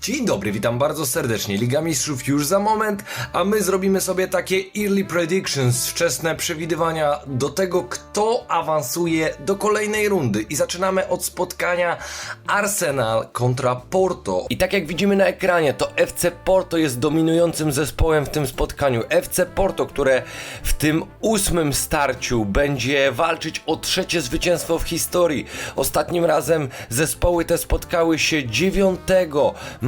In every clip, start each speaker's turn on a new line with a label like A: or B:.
A: Dzień dobry, witam bardzo serdecznie. Liga Mistrzów już za moment, a my zrobimy sobie takie early predictions, wczesne przewidywania do tego, kto awansuje do kolejnej rundy. I zaczynamy od spotkania Arsenal kontra Porto. I tak jak widzimy na ekranie, to FC Porto jest dominującym zespołem w tym spotkaniu. FC Porto, które w tym ósmym starciu będzie walczyć o trzecie zwycięstwo w historii. Ostatnim razem zespoły te spotkały się 9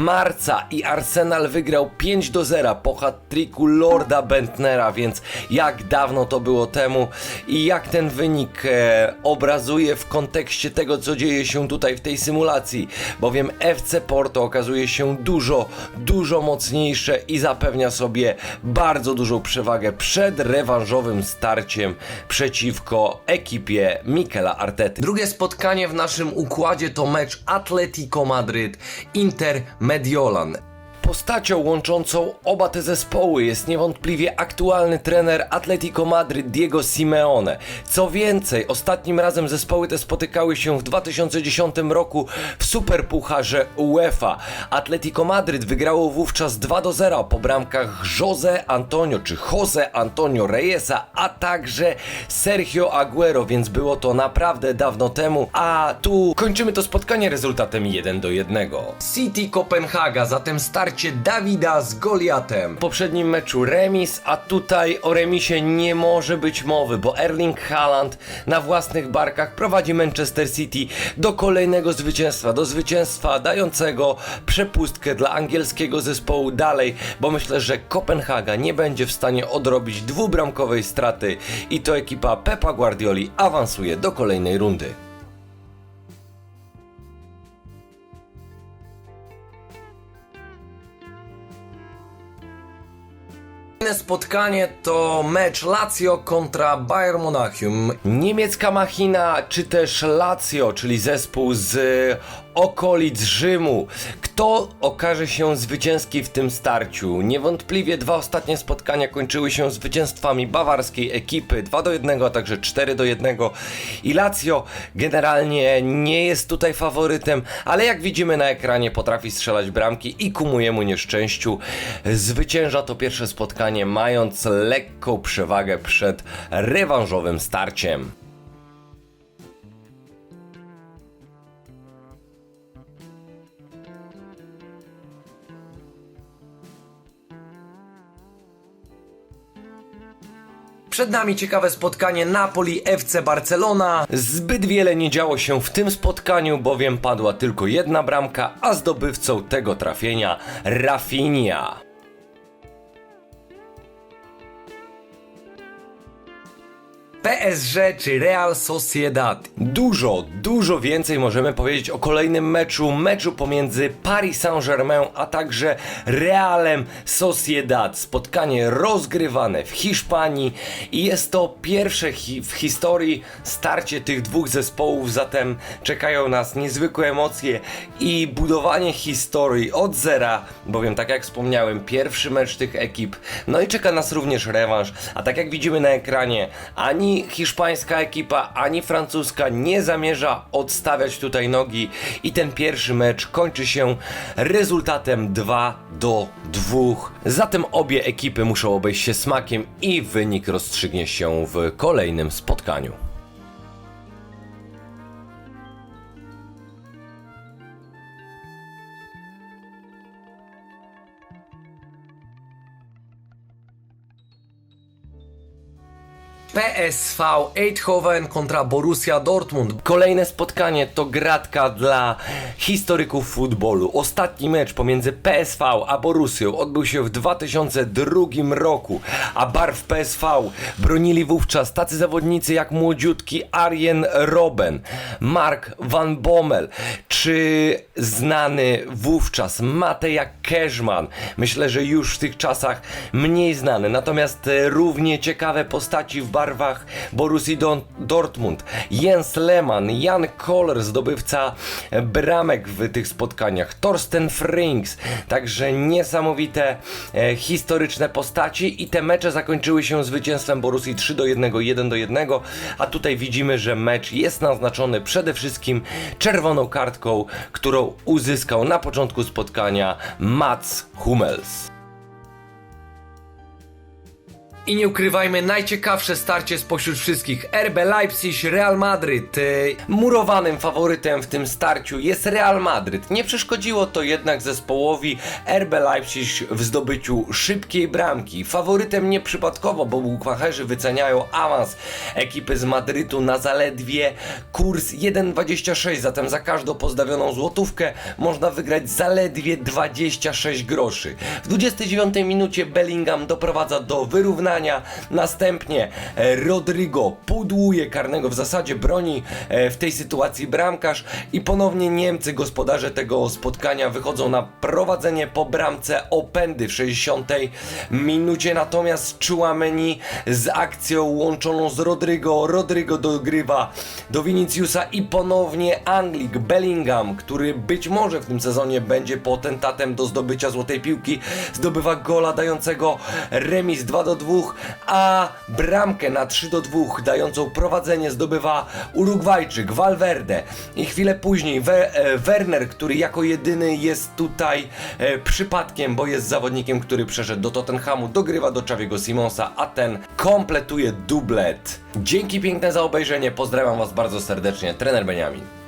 A: marca i Arsenal wygrał 5 do 0 po hat-tricku Lorda Bentnera, więc jak dawno to było temu i jak ten wynik e, obrazuje w kontekście tego, co dzieje się tutaj w tej symulacji, bowiem FC Porto okazuje się dużo, dużo mocniejsze i zapewnia sobie bardzo dużą przewagę przed rewanżowym starciem przeciwko ekipie Mikela Artety. Drugie spotkanie w naszym układzie to mecz Atletico Madryt Inter Mediolan. Postacią łączącą oba te zespoły jest niewątpliwie aktualny trener Atletico Madryt Diego Simeone. Co więcej, ostatnim razem zespoły te spotykały się w 2010 roku w Superpucharze UEFA. Atletico Madryt wygrało wówczas 2 do 0 po bramkach Jose Antonio czy Jose Antonio Reyesa, a także Sergio Aguero, więc było to naprawdę dawno temu. A tu kończymy to spotkanie rezultatem 1 do 1. City Kopenhaga, zatem starcie Dawida z Goliatem. W poprzednim meczu remis, a tutaj o remisie nie może być mowy, bo Erling Haaland na własnych barkach prowadzi Manchester City do kolejnego zwycięstwa, do zwycięstwa dającego przepustkę dla angielskiego zespołu dalej, bo myślę, że Kopenhaga nie będzie w stanie odrobić dwubramkowej straty i to ekipa Pepa Guardioli awansuje do kolejnej rundy. Kolejne spotkanie to mecz Lazio kontra Bayern Monachium. Niemiecka machina, czy też Lazio, czyli zespół z okolic Rzymu. Kto okaże się zwycięski w tym starciu? Niewątpliwie dwa ostatnie spotkania kończyły się zwycięstwami bawarskiej ekipy 2 do 1, a także 4 do 1. I Lazio generalnie nie jest tutaj faworytem, ale jak widzimy na ekranie potrafi strzelać bramki i ku mojemu nieszczęściu zwycięża to pierwsze spotkanie mając lekką przewagę przed rewanżowym starciem. Przed nami ciekawe spotkanie Napoli FC Barcelona. Zbyt wiele nie działo się w tym spotkaniu, bowiem padła tylko jedna bramka, a zdobywcą tego trafienia Rafinha. PSG czy Real Sociedad. Dużo, dużo więcej możemy powiedzieć o kolejnym meczu, meczu pomiędzy Paris Saint-Germain a także Realem Sociedad. Spotkanie rozgrywane w Hiszpanii i jest to pierwsze hi w historii starcie tych dwóch zespołów, zatem czekają nas niezwykłe emocje i budowanie historii od zera, bowiem tak jak wspomniałem, pierwszy mecz tych ekip, no i czeka nas również rewanż, a tak jak widzimy na ekranie, ani hiszpańska ekipa, ani francuska nie zamierza odstawiać tutaj nogi i ten pierwszy mecz kończy się rezultatem 2 do 2. Zatem obie ekipy muszą obejść się smakiem i wynik rozstrzygnie się w kolejnym spotkaniu. PSV Eindhoven kontra Borussia Dortmund. Kolejne spotkanie to gratka dla historyków futbolu. Ostatni mecz pomiędzy PSV a Borussią odbył się w 2002 roku, a barw PSV bronili wówczas tacy zawodnicy jak młodziutki Arjen Robben, Mark van Bommel, czy znany wówczas Mateja Keżman. Myślę, że już w tych czasach mniej znany, natomiast e, równie ciekawe postaci w barwach barwach Borussii Dortmund. Jens Lehmann, Jan Koller, zdobywca bramek w tych spotkaniach, Torsten Frings, także niesamowite e, historyczne postaci i te mecze zakończyły się zwycięstwem Borussii 3 do 1, 1 do 1, a tutaj widzimy, że mecz jest naznaczony przede wszystkim czerwoną kartką, którą uzyskał na początku spotkania Mats Hummels. I nie ukrywajmy, najciekawsze starcie spośród wszystkich. RB Leipzig, Real Madryt. Yy, Murowanym faworytem w tym starciu jest Real Madryt. Nie przeszkodziło to jednak zespołowi RB Leipzig w zdobyciu szybkiej bramki. Faworytem nieprzypadkowo, bo bukmacherzy wyceniają awans ekipy z Madrytu na zaledwie kurs 1,26. Zatem za każdą pozdawioną złotówkę można wygrać zaledwie 26 groszy. W 29 minucie Bellingham doprowadza do wyrównania. Następnie e, Rodrigo pudłuje karnego, w zasadzie broni e, w tej sytuacji bramkarz i ponownie Niemcy, gospodarze tego spotkania, wychodzą na prowadzenie po bramce Opendy w 60 minucie. Natomiast Chouameni z akcją łączoną z Rodrigo. Rodrigo dogrywa do Viniciusa i ponownie Anglik Bellingham, który być może w tym sezonie będzie potentatem do zdobycia złotej piłki, zdobywa gola dającego remis 2 do 2, a bramkę na 3 do 2 dającą prowadzenie zdobywa Urugwajczyk Valverde i chwilę później We, e, Werner, który jako jedyny jest tutaj e, przypadkiem, bo jest zawodnikiem, który przeszedł do Tottenhamu, dogrywa do Czawiego Simonsa, a ten kompletuje dublet. Dzięki piękne za obejrzenie, pozdrawiam Was bardzo serdecznie, trener Beniamin.